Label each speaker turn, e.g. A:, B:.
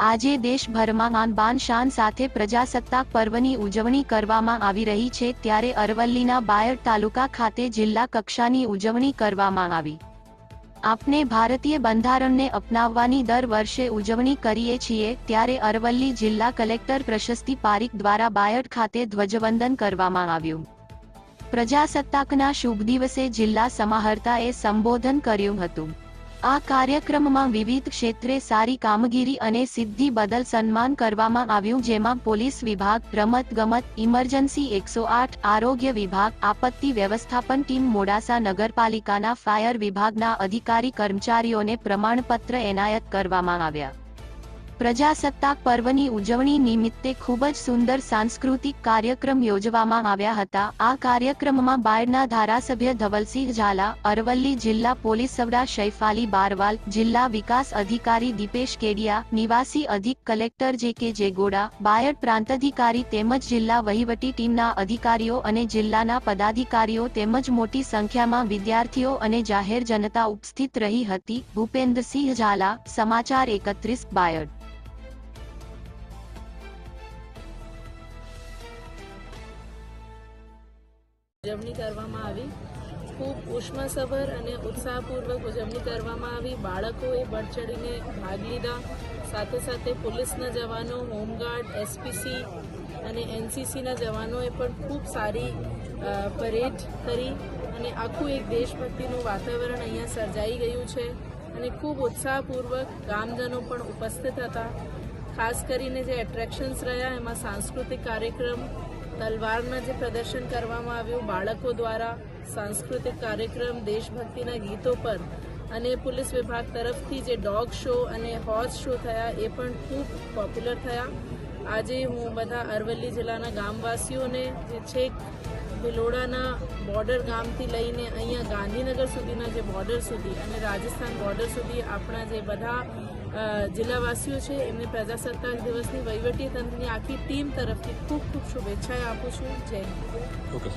A: આજે દેશભરમાં માન બાન શાન સાથે પ્રજાસત્તાક પર્વની ઉજવણી કરવામાં આવી રહી છે ત્યારે અરવલ્લીના બાયડ તાલુકા ખાતે જિલ્લા કક્ષાની ઉજવણી કરવામાં આવી. આપને ભારતીય બંધારણને અપનાવવાની દર વર્ષે ઉજવણી કરીએ છીએ ત્યારે અરવલ્લી જિલ્લા કલેક્ટર પ્રશસ્તિ પારીખ દ્વારા બાયડ ખાતે ધ્વજવંદન કરવામાં આવ્યું. પ્રજાસત્તાકના શુભ દિવસે જિલ્લા સમાહર્તાએ સંબોધન કર્યું હતું. આ કાર્યક્રમમાં વિવિધ ક્ષેત્રે સારી કામગીરી અને સિદ્ધિ બદલ સન્માન કરવામાં આવ્યું, જેમાં પોલીસ વિભાગ રમત ગમત ઇમરજન્સી એકસો આઠ, આરોગ્ય વિભાગ, આપત્તિ વ્યવસ્થાપન ટીમ, મોડાસા નગરપાલિકાના ફાયર વિભાગના અધિકારી કર્મચારીઓને પ્રમાણપત્ર એનાયત કરવામાં આવ્યા. પ્રજાસત્તાક પર્વની ઉજવણી નિમિત્તે ખૂબ જ સુંદર સાંસ્કૃતિક કાર્યક્રમ યોજવામાં આવ્યા હતા. આ કાર્યક્રમમાં બાયડના ધારાસભ્ય ધવલસિંહ ઝાલા, અરવલ્લી જિલ્લા પોલીસ સવડા શૈફાલી બારવાલ, જિલ્લા વિકાસ અધિકારી દીપેશ કેડિયા, નિવાસી અધિક કલેક્ટર જે કે જેગોડા, બાયડ પ્રાંત અધિકારી તેમજ જિલ્લા વહીવટી ટીમના અધિકારીઓ અને જિલ્લાના પદાધિકારીઓ તેમજ મોટી સંખ્યામાં વિદ્યાર્થીઓ અને જાહેર જનતા ઉપસ્થિત રહી હતી. ભૂપેન્દ્રસિંહ ઝાલા, સમાચાર એકત્રીસ, બાયડ
B: ઉજવણી કરવામાં આવી. ખૂબ ઉષ્માસભર અને ઉત્સાહપૂર્વક ઉજવણી કરવામાં આવી. બાળકોએ બઢ ચડીને ભાગ લીધા. સાથે સાથે પોલીસના જવાનો, હોમગાર્ડ એસપીસી અને એનસીસીના જવાનોએ પણ ખૂબ સારી પરેડ કરી અને આખું એક દેશભક્તિનું વાતાવરણ અહીંયા સર્જાઈ ગયું છે અને ખૂબ ઉત્સાહપૂર્વક ગામજનો પણ ઉપસ્થિત હતા. ખાસ કરીને જે એટ્રેક્શન્સ રહ્યા, એમાં સાંસ્કૃતિક કાર્યક્રમ તલવારના જે પ્રદર્શન કરવામાં આવ્યું, બાળકો દ્વારા સાંસ્કૃતિક કાર્યક્રમ, દેશભક્તિના ગીતો પર અને પોલીસ વિભાગ તરફથી જે ડોગ શો અને હોર્સ શો થયા, એ પણ ખૂબ પોપ્યુલર થયા. આજે હું બધા અરવલ્લી જિલ્લાના ગામવાસીઓને જે છેક ભિલોડાના બોર્ડર ગામથી લઈને અહીંયા ગાંધીનગર સુધીના જે બોર્ડર સુધી અને રાજસ્થાન બોર્ડર સુધી આપણા જે બધા જિલ્લાવાસીઓ છે, એમને પ્રજાસત્તાક દિવસની વહીવટી તંત્રની આખી ટીમ તરફથી ખૂબ ખૂબ શુભેચ્છાએ આપું છું. જય
C: ઓકે